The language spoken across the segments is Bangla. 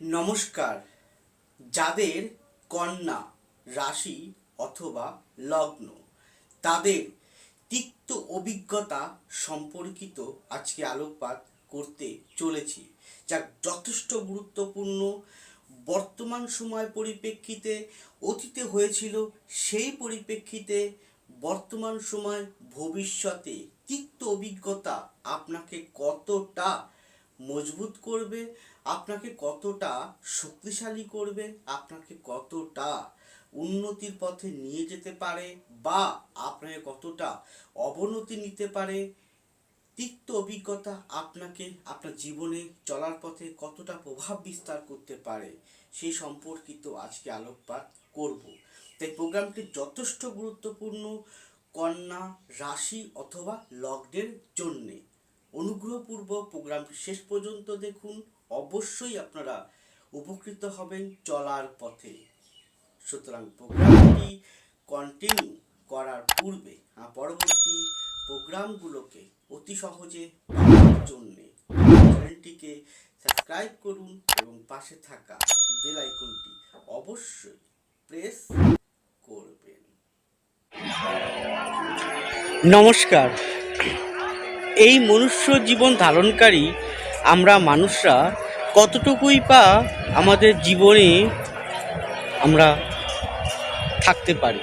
নমস্কার। যাদের কন্যা, রাশি অথবা লগ্ন, তাদের তিক্ত অভিজ্ঞতা সম্পর্কিত আজকে আলোকপাত করতে চলেছি যা যথেষ্ট গুরুত্বপূর্ণ বর্তমান সময় পরিপ্রেক্ষিতে অতীতে হয়েছিল, সেই পরিপ্রেক্ষিতে বর্তমান সময় ভবিষ্যতে তিক্ত অভিজ্ঞতা আপনাকে কতটা মজবুত করবে আপনাকে কতটা শক্তিশালী করবে, আপনাকে কতটা উন্নতির পথে নিয়ে যেতে পারে বা আপনাকে কতটা অবনতি নিতে পারে, তিক্ত অভিজ্ঞতা আপনাকে আপনার জীবনে চলার পথে কতটা প্রভাব বিস্তার করতে পারে সেই সম্পর্কিত আজকে আলোকপাত করব। তাই প্রোগ্রামটি যথেষ্ট গুরুত্বপূর্ণ কন্যা রাশি অথবা লগ্নের জন্যে। অনুগ্রহপূর্বক প্রোগ্রামটি শেষ পর্যন্ত দেখুন। অবশ্যই আপনারা উপকৃত হবেন চলার পথে। সুতরাং প্রোগ্রামটি কন্টিনিউ করার পূর্বে পরবর্তী প্রোগ্রামগুলোকে অতি সহজে পাওয়ার জন্যে চ্যানেলটিকে সাবস্ক্রাইব করুন এবং পাশে থাকা বেল আইকনটি অবশ্যই প্রেস করবেন। নমস্কার। এই মনুষ্য জীবন ধারণকারী আমরা মানুষরা কতটুকুই পা আমাদের জীবনে আমরা থাকতে পারি।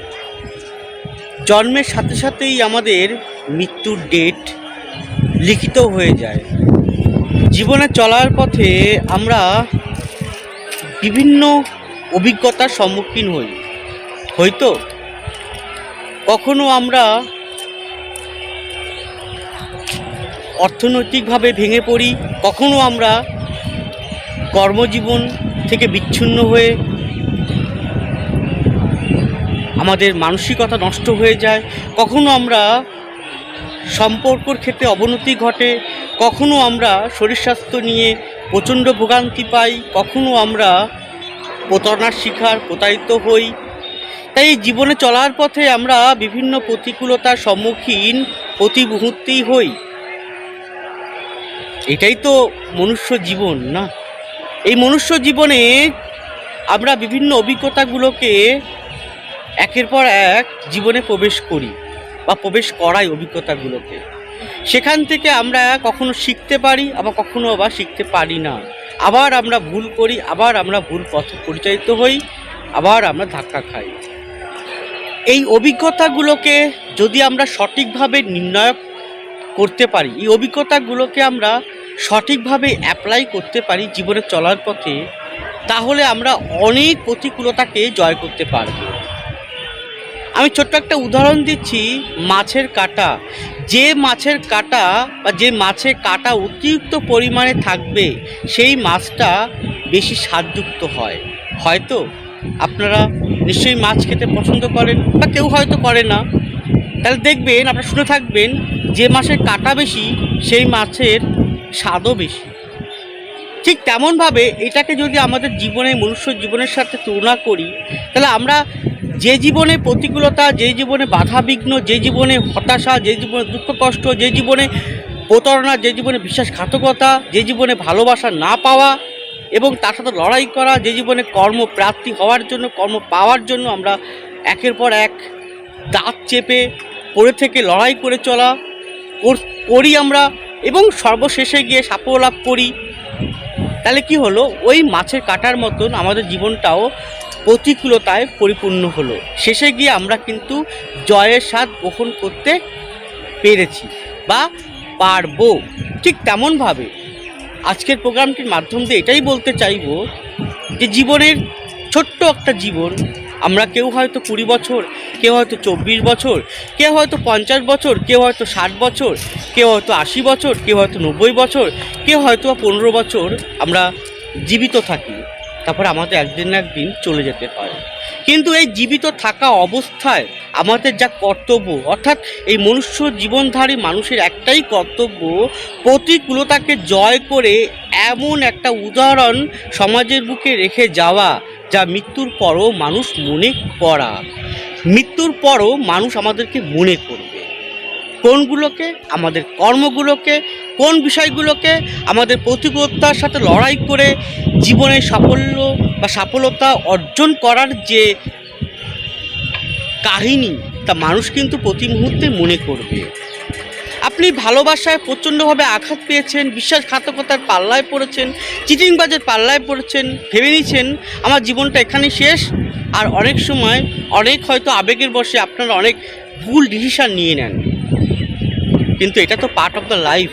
জন্মের সাথে সাথেই আমাদের মৃত্যুর ডেট লিখিত হয়ে যায়। জীবনে চলার পথে আমরা বিভিন্ন অভিজ্ঞতার সম্মুখীন হই। হয়তো কখনো আমরা অর্থনৈতিকভাবে ভেঙে পড়ি, কখনো আমরা কর্মজীবন থেকে বিচ্ছিন্ন হয়ে আমাদের মানসিকতা নষ্ট হয়ে যায়, কখনো আমরা সম্পর্কর ক্ষেত্রে অবনতি ঘটে, কখনো আমরা শরীর স্বাস্থ্য নিয়ে প্রচণ্ড ভোগান্তি পাই, কখনো আমরা প্রতারণার শিকার, প্রতারিত হই। তাই জীবনে চলার পথে আমরা বিভিন্ন প্রতিকূলতার সম্মুখীন প্রতি মুহূর্তেই হই। এটাই তো মনুষ্য জীবন, না? এই মনুষ্য জীবনে আমরা বিভিন্ন অভিজ্ঞতাগুলোকে একের পর এক জীবনে প্রবেশ করি বা প্রবেশ করাই অভিজ্ঞতাগুলোকে। সেখান থেকে আমরা কখনো শিখতে পারি, আবার কখনো আবার শিখতে পারি না। আবার আমরা ভুল করি, আবার আমরা ভুল পথে পরিচালিত হই, আবার আমরা ধাক্কা খাই। এই অভিজ্ঞতাগুলোকে যদি আমরা সঠিকভাবে নির্ণয় করতে পারি। এই অভিজ্ঞতাগুলোকে আমরা সঠিকভাবে অ্যাপ্লাই করতে পারি জীবনে চলার পথে, তাহলে আমরা অনেক প্রতিকূলতাকে জয় করতে পারব। আমি ছোট্ট একটা উদাহরণ দিচ্ছি, মাছের কাটা। যে মাছের কাটা বা যে মাছের কাটা অতিরিক্ত পরিমাণে থাকবে, সেই মাছটা বেশি স্বাদযুক্ত হয়। হয়তো আপনারা নিশ্চয়ই মাছ খেতে পছন্দ করেন বা কেউ হয়তো করে না। তাহলে দেখবেন, আপনারা শুনে থাকবেন যে মাছের কাটা বেশি, সেই মাছের স্বাদও বেশি। ঠিক তেমনভাবে এটাকে যদি আমাদের জীবনে মনুষ্য জীবনের সাথে তুলনা করি, তাহলে আমরা যে জীবনে প্রতিকূলতা, যে জীবনে বাধাবিঘ্ন যে জীবনে হতাশা, যে জীবনে দুঃখ কষ্ট, যে জীবনে প্রতারণা, যে জীবনে বিশ্বাসঘাতকতা, যে জীবনে ভালোবাসা না পাওয়া এবং তার সাথে লড়াই করা, যে জীবনে কর্মপ্রাপ্তি হওয়ার জন্য, কর্ম পাওয়ার জন্য আমরা একের পর এক দাঁত চেপে পড়ে থেকে লড়াই করে চলা, করি আমরা এবং সর্বশেষে গিয়ে সাফল্য লাভ করি। তাহলে কি হলো? ওই মাছের কাটার মতন আমাদের জীবনটাও প্রতিকূলতায় পরিপূর্ণ হলো। শেষে গিয়ে আমরা কিন্তু জয়ের স্বাদ গ্রহণ করতে পেরেছি বা পারব। ঠিক তেমনভাবে আজকের প্রোগ্রামটির মাধ্যম দিয়ে এটাই বলতে চাইব যে জীবনের ছোট্ট একটা জীবন আমরা কেউ হয়তো কুড়ি বছর, কেউ হয়তো চব্বিশ বছর, কেউ হয়তো পঞ্চাশ বছর, কেউ হয়তো ষাট বছর, কেউ হয়তো আশি বছর, কেউ হয়তো নব্বই বছর, কেউ হয়তো পনেরো বছর আমরা জীবিত থাকি। তারপরে আমাদের একদিন না একদিন চলে যেতে হয়। কিন্তু এই জীবিত থাকা অবস্থায় আমাদের যা কর্তব্য, অর্থাৎ এই মনুষ্য জীবনধারী মানুষের একটাই কর্তব্য, প্রতিকূলতাকে জয় করে এমন একটা উদাহরণ সমাজের বুকে রেখে যাওয়া। যা মৃত্যুর পরও মানুষ মনে করা। মৃত্যুর পরও মানুষ আমাদেরকে মনে করবে। কোনগুলোকে? আমাদের কর্মগুলোকে। কোন বিষয়গুলোকে? আমাদের প্রতিকূলতার সাথে লড়াই করে জীবনে সাফল্য বা সফলতা অর্জন করার যে কাহিনী, তা মানুষ কিন্তু প্রতি মুহূর্তে মনে করবে। আপনি ভালোবাসায় প্রচণ্ডভাবে আঘাত পেয়েছেন, বিশ্বাসঘাতকতার পাল্লায় পড়েছেন, চিটিংবাজের পাল্লায় পড়েছেন, ভেবে নিয়েছেন, আমার জীবনটা এখানে শেষ। আর অনেক সময় অনেক হয়তো আবেগের বসে আপনারা অনেক ভুল ডিসিশান নিয়ে নেন। কিন্তু এটা তো পার্ট অফ দ্য লাইফ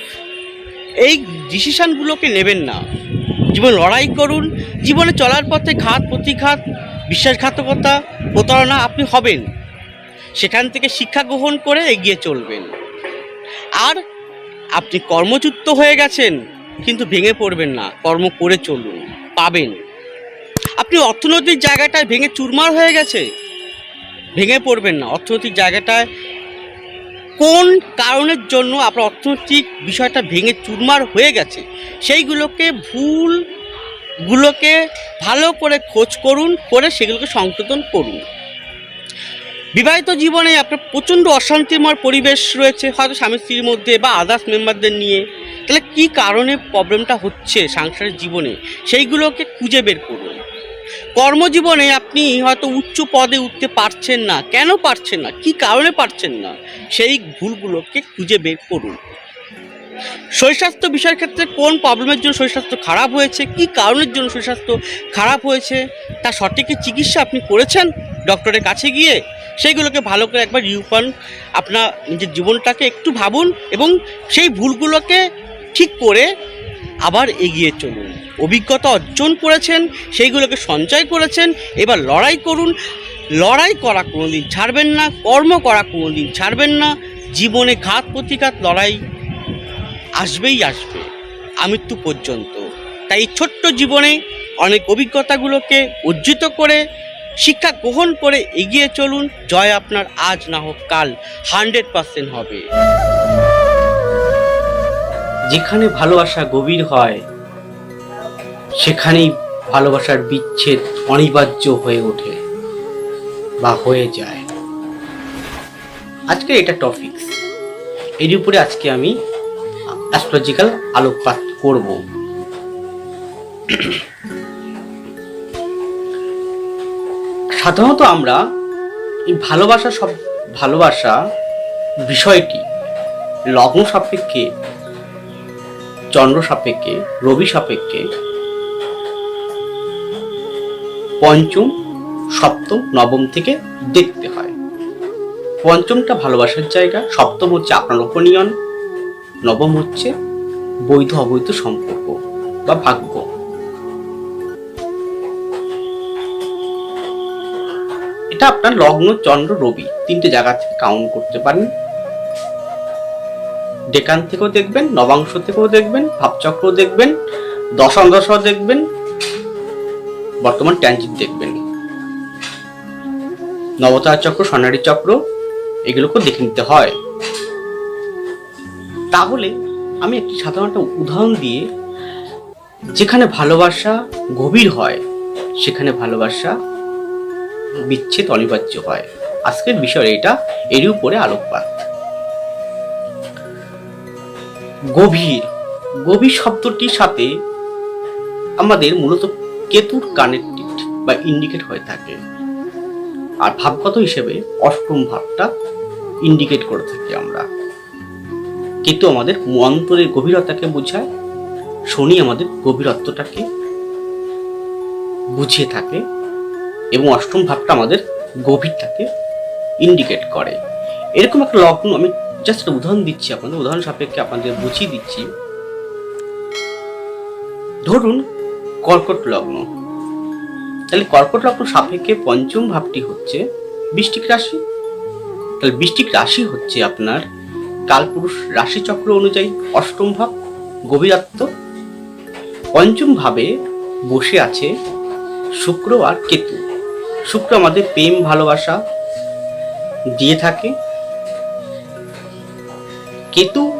এই ডিসিশানগুলোকে নেবেন না। জীবন লড়াই করুন। জীবনে চলার পথে ঘাত, প্রতিঘাত, বিশ্বাসঘাতকতা, প্রতারণা আপনি হবেন। সেখান থেকে শিক্ষা গ্রহণ করে এগিয়ে চলবেন। আর আপনি কর্মযুক্ত হয়ে গেছেন, কিন্তু ভেঙে পড়বেন না, কর্ম করে চলুন, পাবেন। আপনি অর্থনৈতিক জায়গাটায় ভেঙে চুরমার হয়ে গেছে, ভেঙে পড়বেন না। অর্থনৈতিক জায়গাটায় কোন কারণের জন্য আপনার অর্থনৈতিক বিষয়টা ভেঙে চুরমার হয়ে গেছে, সেইগুলোকে ভুলগুলোকে ভালো করে খোঁজ করুন, করে সেগুলোকে সংশোধন করুন। বিবাহিত জীবনে আপনার প্রচণ্ড অশান্তিময় পরিবেশ রয়েছে, হয়তো স্বামী স্ত্রীর মধ্যে বা আদার্স মেম্বারদের নিয়ে। তাহলে কী কারণে প্রবলেমটা হচ্ছে সাংসারিক জীবনে? সেইগুলোকে খুঁজে বের করুন। কর্মজীবনে আপনি হয়তো উচ্চ পদে উঠতে পারছেন না। কেন পারছেন না? কী কারণে পারছেন না? সেই ভুলগুলোকে খুঁজে বের করুন। শরীর স্বাস্থ্য বিষয়ের ক্ষেত্রে কোন প্রবলেমের জন্য শরীর স্বাস্থ্য খারাপ হয়েছে? কী কারণের জন্য শরীর স্বাস্থ্য খারাপ হয়েছে? তার সঠিক চিকিৎসা আপনি করেছেন? ডক্টরের কাছে গিয়ে সেইগুলোকে ভালো করে একবার রিভিউ করুন আপনার নিজের জীবনটাকে একটু ভাবুন এবং সেই ভুলগুলোকে ঠিক করে আবার এগিয়ে চলুন। অভিজ্ঞতা অর্জন করেছেন, সেইগুলোকে সঞ্চয় করেছেন, এবার লড়াই করুন। লড়াই করা কোনো দিন ছাড়বেন না, কর্ম করা কোনো দিন ছাড়বেন না, জীবনে ঘাত প্রতিঘাত লড়াই আসবেই আসবে, আমৃত্যু পর্যন্ত। তাই ছোট্ট জীবনে অনেক অভিজ্ঞতাগুলোকে অর্জিত করে শিক্ষা গ্রহণ করে এগিয়ে চলুন। জয় আপনার আজ না হোক কাল। হান্ড্রেড পার্সেন্ট হবে। যেখানে ভালোবাসা গভীর হয়, সেখানেই ভালোবাসার বিচ্ছেদ অনিবার্য হয়ে ওঠে বা হয়ে যায়। আজকে এটা টপিকস এর উপরে আজকে আমি অ্যাস্ট্রোলজিক্যাল আলোকপাত করব। সাধারণত আমরা এই ভালোবাসা সব, ভালোবাসা বিষয়টি লগ্ন সাপেক্ষে, চন্দ্র সাপেক্ষে, রবি সাপেক্ষে, পঞ্চম, সপ্তম, নবম থেকে দেখতে হয়। পঞ্চমটা ভালোবাসার জায়গা, সপ্তম হচ্ছে আপনার ওপনিয়ন নবম হচ্ছে বৈধ অবৈধ সম্পর্ক বা ভাগ্য। এটা আপনার লগ্ন চন্দ্র রবি। তিনটে জায়গা থেকে কাউন্ট করতে পারেন। ডেকান থেকেও দেখবেন, নবাংশ থেকেও দেখবেন, ভাবচক্র দেখবেন দশাংশ দেখবেন, বর্তমান ট্যানজিট দেখবেন। নবতার চক্র স্বর্ণারী চক্র, এগুলোকেও দেখে নিতে হয়। তাহলে আমি একটি সাধারণ একটা উদাহরণ দিয়ে, যেখানে ভালোবাসা গভীর হয়, সেখানে ভালোবাসা বিচ্ছেদ অনিবার্য হয়। আজকের বিষয় এটা এরই উপরে আলোকপাত। গভীর গভীর শব্দটির সাথে আমাদের মূলত কেতুর কানেক্টেড বা ইন্ডিকেট হয়ে থাকে। আর ভাবগত হিসেবে অষ্টম ভাবটা ইন্ডিকেট করে থাকি আমরা। কেতু আমাদের অন্তরের গভীরতাকে বোঝায়, শনি আমাদের গভীরত্বটাকে বুঝিয়ে থাকে। এবং অষ্টম ভাবটা আমাদের গভীরটাকে ইন্ডিকেট করে। এরকম একটা লগ্ন, আমি জাস্ট একটা উদাহরণ দিচ্ছি আপনাদের, উদাহরণ সাপেক্ষে আপনাদের বুঝিয়ে দিচ্ছি। ধরুন কর্কট লগ্ন। তাহলে কর্কট লগ্ন সাপেক্ষে পঞ্চম ভাবটি হচ্ছে বৃষ্টিক রাশি। তাহলে বৃষ্টিক রাশি হচ্ছে আপনার কালপুরুষ রাশিচক্র অনুযায়ী অষ্টম ভাব গভীরাত্ম পঞ্চম ভাবে বসে আছে শুক্র আর কেতু। শুক্র আমাদের প্রেম, ভালোবাসা দিয়ে থাকে। কেতু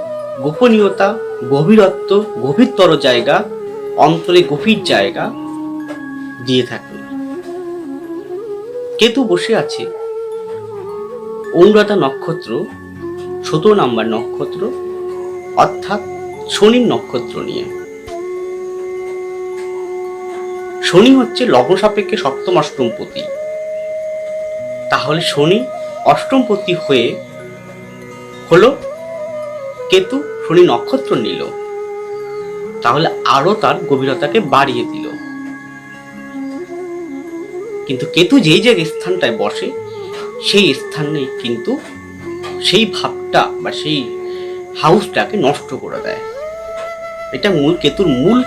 গোপনীয়তা, গভীরত্ব, গভীরতর জায়গা, অন্তরে গভীর জায়গা দিয়ে থাকে। কেতু বসে আছে। অনুরাধা নক্ষত্র সতেরো নাম্বার নক্ষত্র, অর্থাৎ শনির নক্ষত্র নিয়ে। শনি হচ্ছে লগ্ন সাপেক্ষে সপ্তম অষ্টমপতি তাহলে শনি অষ্টমপতি হয়ে হলো কেতু শনি নক্ষত্র নিল। তাহলে আরও তার গভীরতাকে বাড়িয়ে দিল। কিন্তু কেতু যেই যে স্থানটায় বসে, সেই স্থানে কিন্তু সেই ভাবটা বা সেই হাউসটাকে নষ্ট করে দেয়। এটা মূল কেতুর মূল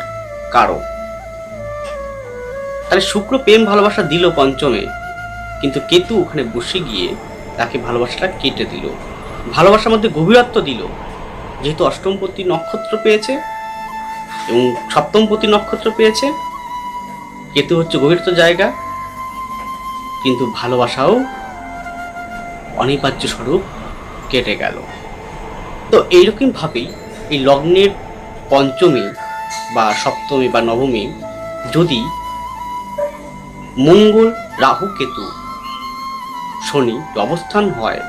কারণ। তাহলে শুক্র প্রেম ভালোবাসা দিল পঞ্চমে। কিন্তু কেতু ওখানে বসে গিয়ে তাকে ভালোবাসাটা কেটে দিল। ভালোবাসার মধ্যে গভীরত্ব দিল। যেহেতু অষ্টমপতি নক্ষত্র পেয়েছে এবং সপ্তমপতি নক্ষত্র পেয়েছে, কেতু হচ্ছে গভীরত্ব জায়গা। কিন্তু ভালোবাসাও অনিবার্য স্বরূপ কেটে গেল। তো এইরকমভাবেই এই লগ্নের পঞ্চমী বা সপ্তমী বা নবমী যদি মঙ্গল রাহু কেতু। শনি অবস্থান হয়,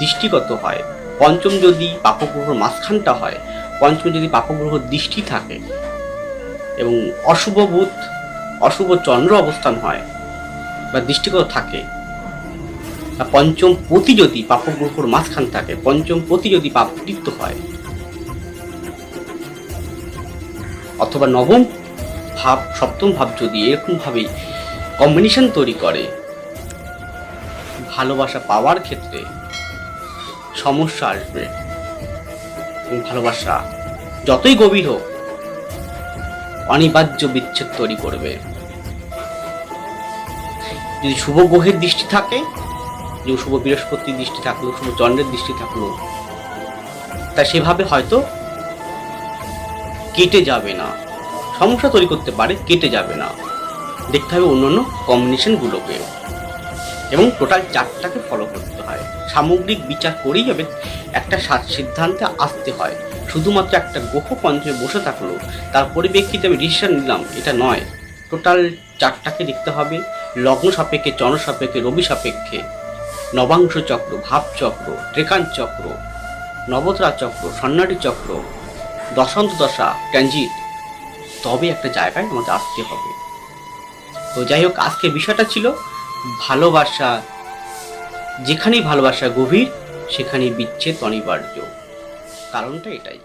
দৃষ্টিগত হয়। পঞ্চম যদি পাপগ্রহর মাঝখানটা হয়, পঞ্চম যদি পাপগ্রহ দৃষ্টি থাকে এবং অশুভ বুধ, অশুভ চন্দ্র অবস্থান হয় বা দৃষ্টিগত থাকে পঞ্চম পতি যদি পাপগ্রহর মাঝখান থাকে, পঞ্চম পতি যদি পাপকৃত হয়, অথবা নবম ভাব, সপ্তম ভাব যদি এরকম ভাবেই কম্বিনেশন তৈরি করে। ভালোবাসা পাওয়ার ক্ষেত্রে সমস্যা আসবে। ভালোবাসা যতই গভীর হোক, অনিবার্য বিচ্ছেদ তৈরি করবে। যদি শুভ গ্রহের দৃষ্টি থাকে যে শুভ বৃহস্পতির দৃষ্টি থাকল, শুভ চন্দ্রের দৃষ্টি থাকল, তা সেভাবে হয়তো কেটে যাবে না। সমস্যা তৈরি করতে পারে, কেটে যাবে না। দেখতে হবে অন্যান্য কম্বিনেশনগুলোকে এবং টোটাল চারটাকে ফলো করতে হয়। সামগ্রিক বিচার করেই হবে, একটা সিদ্ধান্তে আসতে হয়। শুধুমাত্র একটা গ্রহ পঞ্চমে বসে থাকল, তার পরিপ্রেক্ষিতে আমি ডিসিশন নিলাম, এটা নয়। টোটাল চারটাকে দেখতে হবে, লগ্ন সাপেক্ষে, চন্দ্র সাপেক্ষে, রবি সাপেক্ষে। নবাংশ চক্র, ভাব চক্র ট্রেকান চক্র নবতরা চক্র সন্ন্যাটি চক্র, দশান্ত দশা ট্রানজিট তবে একটা জায়গায় আমাদের আসতে হবে। তো যাই হোক আজকে বিষয়টা ছিল ভালোবাসা। যেখানেই ভালোবাসা গভীর, সেখানেই বিচ্ছেদ অনিবার্য। কারণটা এটাই।